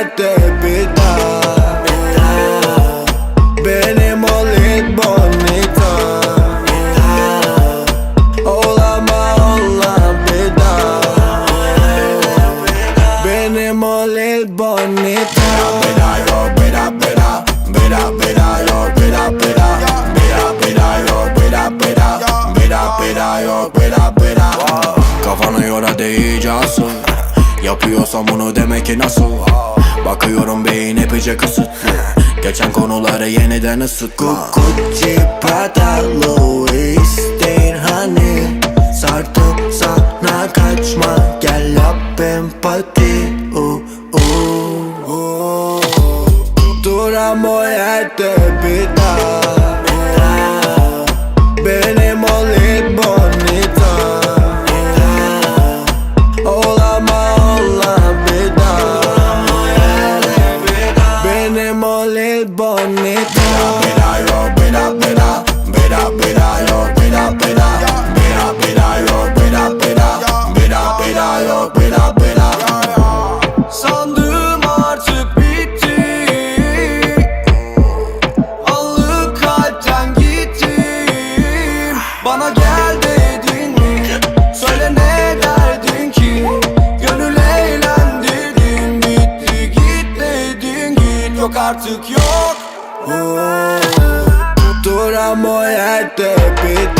Yerde bir daha Benim o lit bonita. Olama ola bir daha Benim o bonita de iyice asıl Yapıyorsam bunu demek ki nasıl? Bakıyorum beyin epeyce kısıtlı Geçen konuları yeniden ısıtma. Gucci Prada Louis değil hani? Sartıp sana kaçma. Gel yap empati. Uh, uh, yerde bir daha Olama ola bir daha Benim o lit bonita Beda yo beda beda Beda beda yo beda beda Beda beda yo beda beda Beda beda yo beda beda Sandım artık bitti Allık kalpten gittim Bana gel dedin mi? Söyle ne Yok artık yok. Duram o yerde bir